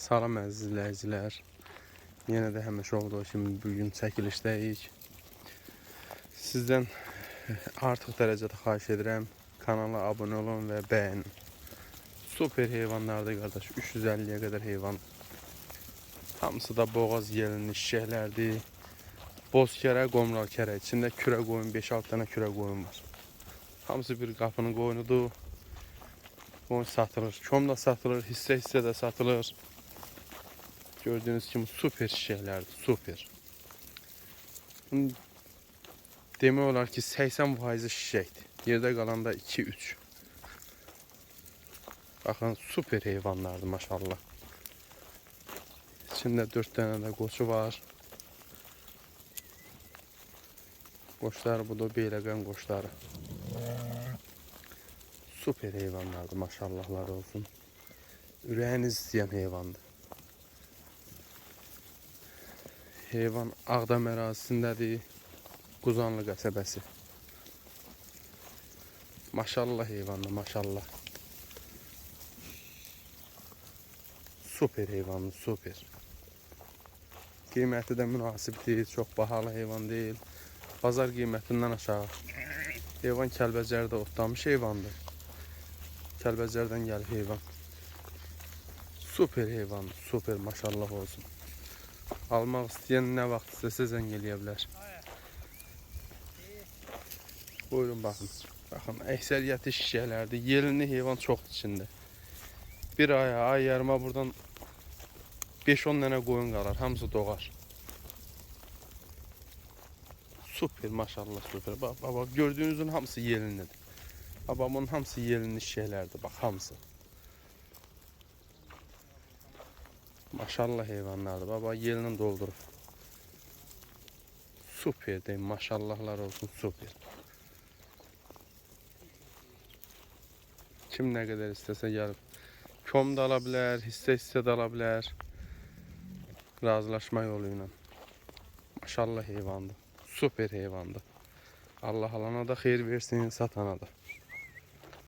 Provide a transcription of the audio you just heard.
Salam əziz izləyicilər. Yenə də həmişə olduğu kimi bu gün çəkilişdəyik. Sizdən artıq dərəcədə xahiş edirəm. Kanala abunə olun və bəyənin. Super heyvanlardır qardaş. 350-yə qədər heyvan. Hamısı da boğaz yelinli şişəklərdir. Boz kərə, qomral kərə. İçində kürə qoyun, 5-6 dənə kürə qoyun var. Hamısı bir qapının qoyunudur. Qoyun satılır. Kom da satılır, hissə-hissə də satılır. Gördüğünüz kimi super şişələrdir, super. Bunun demək olar ki 80 faizi şişəkdir. Yerdə qalanda 2-3. Baxın super heyvanlardır maşallah. İçində 4 dənə də qoçu var. Qoçlar bu da beyləqən qoçları. Super heyvanlardır maşallahlar olsun. Ürəyiniz istəyən heyvandır. Heyvan Ağdam ərazisindədir. Quzanlı qəsəbəsi. Maşallah heyvandır, maşallah. Super heyvandır, super. Qiyməti də münasibdir, çox bahalı heyvan deyil. Bazar qiymətindən aşağı. Heyvan Kəlbəcərdə otlamış heyvandır. Kəlbəcərdən gəlir heyvan. Super heyvandır, super maşallah olsun. Almaq istəyən nə vaxt istəsə zəng eləyə bilər. Buyurun baxın. Baxın, əksəriyyəti şişələrdir. Yelini heyvan çoxdur içində. Bir aya, ay yarıma buradan 5-10 dənə qoyun qalar. Hamısı doğar. Super maşallah super. Bax, bax, gördüyünüzün hamısı bax, bunun hamısı yelinli şişələrdir. Bax, hamısı. Maşallah heyvanlardır. Baba yelini doldurub. Super deyim. Maşallahlar olsun. Super. Kim nə qədər istəsə gəlib. Kom da ala bilər, hissə-hissə də ala bilər. Razılaşma yolu ilə. Maşallah heyvandır. Super heyvandır. Allah alana da xeyir versin, satana da.